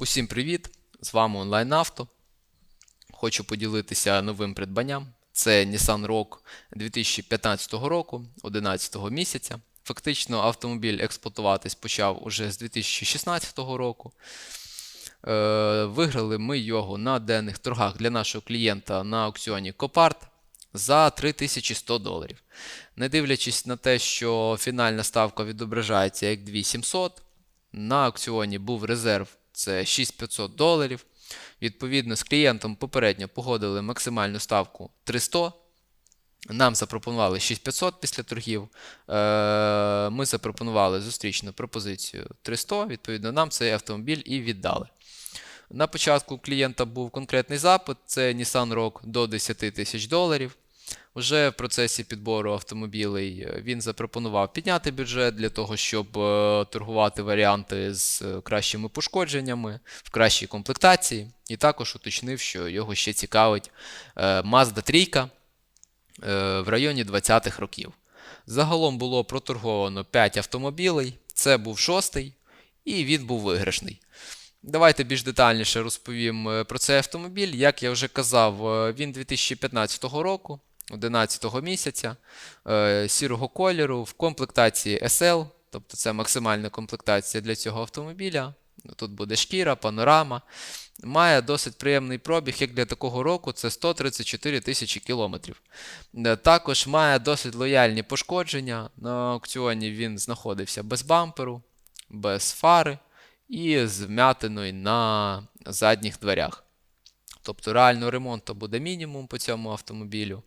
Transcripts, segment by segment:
Усім привіт! З вами Онлайн Авто. Хочу поділитися новим придбанням. Це Nissan Rogue 2015 року, 11 місяця. Фактично, автомобіль експлуатуватись почав уже з 2016 року. Е, Виграли ми його на денних торгах для нашого клієнта на аукціоні Copart за 3100 доларів. Не дивлячись на те, що фінальна ставка відображається як 2700, на аукціоні був резерв це 6500 доларів. Відповідно, з клієнтом попередньо погодили максимальну ставку 300. Нам запропонували 6500 після торгів. Е, Ми запропонували зустрічну пропозицію 300. Відповідно, нам цей автомобіль і віддали. На початку клієнта був конкретний запит: це Nissan Rogue до 10 тисяч доларів. Уже в процесі підбору автомобілей е, він запропонував підняти бюджет для того, щоб е, торгувати варіанти з е, кращими пошкодженнями, в кращій комплектації. І також уточнив, що його ще цікавить Mazda 3 е, в районі 20-х років. Загалом було проторговано 5 автомобілей, це був шостий, і він був виграшний. Давайте більш детальніше розповім про цей автомобіль. Як я вже казав, він 2015 року, 11 місяця, е, сірого кольору, в комплектації SL, тобто це максимальна комплектація для цього автомобіля. Тут буде шкіра, панорама. Має досить приємний пробіг, як для такого року, це 134 тисячі кілометрів. Е, Також має досить лояльні пошкодження. На аукціоні він знаходився без бамперу, без фари і з вмятиною на задніх дверях. Тобто реально ремонту буде мінімум по цьому автомобілю.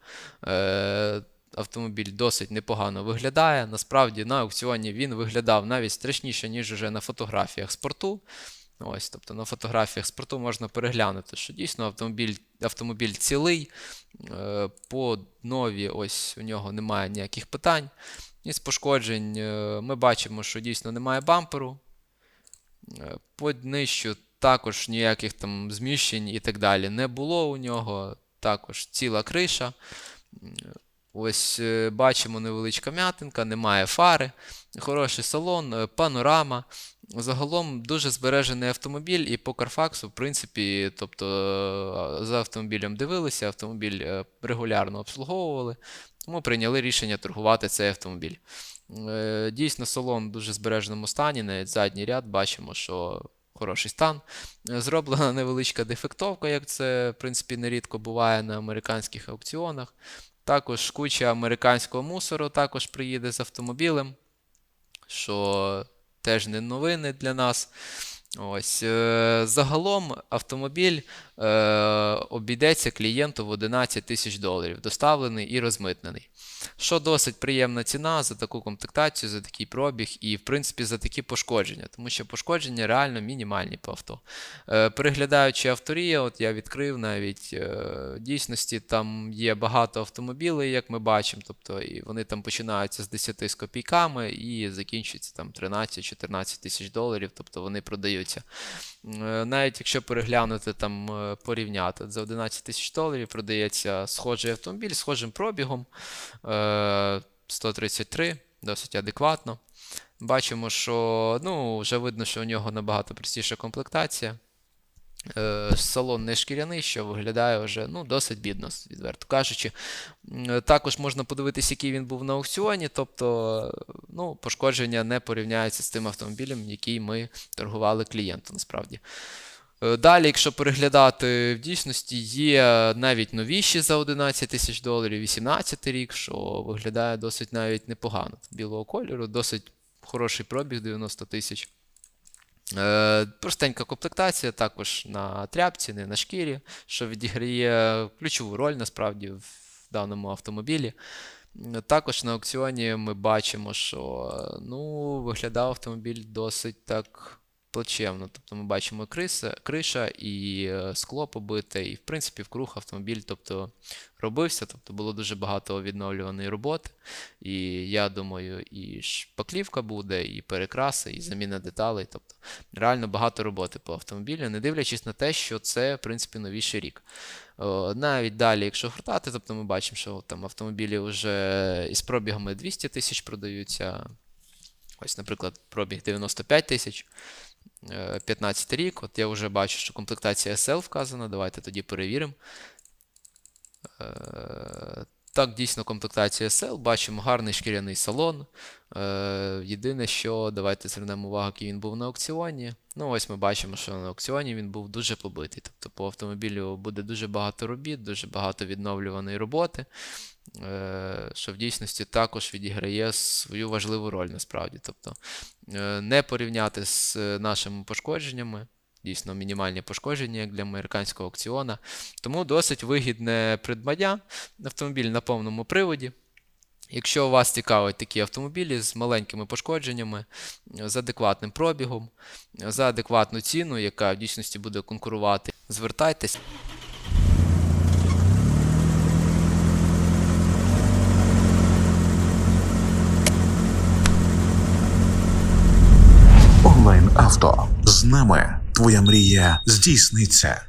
Е, автомобіль досить непогано виглядає. Насправді на аукціоні він виглядав навіть страшніше, ніж уже на фотографіях спорту. Ось, тобто на фотографіях спорту можна переглянути, що дійсно автомобіль, автомобіль цілий. Е, по нові ось у нього немає ніяких питань. Із пошкоджень е, ми бачимо, що дійсно немає бамперу. Е, По днищу також ніяких там зміщень і так далі не було у нього. Також ціла криша. Ось е, бачимо невеличка м'ятинка, немає фари, хороший салон, е, панорама. Загалом дуже збережений автомобіль, і по Carfax, в принципі, тобто е, за автомобілем дивилися, автомобіль регулярно обслуговували, тому прийняли рішення торгувати цей автомобіль. Дійсно, салон в дуже збереженому стані, навіть задній ряд бачимо, що хороший стан. Е, Зроблена невеличка дефектовка, як це, в принципі, нерідко буває на американських аукціонах. Також куча американського мусору також приїде з автомобілем, що теж не новини для нас. Ось, е, загалом автомобіль обійдеться клієнту в 11 тисяч доларів, доставлений і розмитнений. Що досить приємна ціна за таку комплектацію, за такий пробіг і, в принципі, за такі пошкодження, тому що пошкодження реально мінімальні по авто. Е, переглядаючи авторія, от я відкрив навіть е, дійсності там є багато автомобілей, як ми бачимо, тобто і вони там починаються з 10 з копійками і закінчуються там 13-14 тисяч доларів, тобто вони продаються. Е, Навіть якщо переглянути там е, порівняти, за 11 тисяч доларів продається схожий автомобіль схожим пробігом е, 133, досить адекватно. Бачимо, що ну, вже видно, що у нього набагато простіша комплектація. Е, Салон не шкіряний, що виглядає вже ну, досить бідно, відверто кажучи. Е, Також можна подивитися, який він був на аукціоні, тобто е, ну, пошкодження не порівняються з тим автомобілем, який ми торгували клієнту насправді. Е, Далі, якщо переглядати в дійсності, є навіть новіші за 11 тисяч доларів, 18 рік, що виглядає досить навіть непогано. Білого кольору, досить хороший пробіг 90 тисяч. Е, Простенька комплектація, також на тряпці, не на шкірі, що відіграє ключову роль насправді в даному автомобілі. Також на аукціоні ми бачимо, що ну, виглядав автомобіль досить так плачевно. Тобто ми бачимо криса, криша і е, скло побите, і в принципі вкруг автомобіль тобто, робився, тобто було дуже багато відновлюваної роботи. І я думаю, і шпаклівка буде, і перекраси, і заміна деталей. Тобто реально багато роботи по автомобілю, не дивлячись на те, що це, в принципі, новіший рік. Навіть далі, якщо гортати, тобто ми бачимо, що там автомобілі вже із пробігами 200 тисяч продаються. Ось, наприклад, пробіг 95 тисяч. 15 рік. От я вже бачу, що комплектація SL вказана. Давайте тоді перевіримо. Так, дійсно, комплектація SL. Бачимо гарний шкіряний салон. Е, Єдине, що давайте звернемо увагу, який він був на аукціоні. Ну, ось ми бачимо, що на аукціоні він був дуже побитий. Тобто по автомобілю буде дуже багато робіт, дуже багато відновлюваної роботи, е, що в дійсності також відіграє свою важливу роль насправді. Тобто е, не порівняти з е, нашими пошкодженнями. Дійсно, мінімальні пошкодження, як для американського аукціона. Тому досить вигідне придбання. Автомобіль на повному приводі. Якщо вас цікавить такі автомобілі з маленькими пошкодженнями, з адекватним пробігом, за адекватну ціну, яка в дійсності буде конкурувати, звертайтесь. Онлайн авто з нами твоя мрія здійсниться.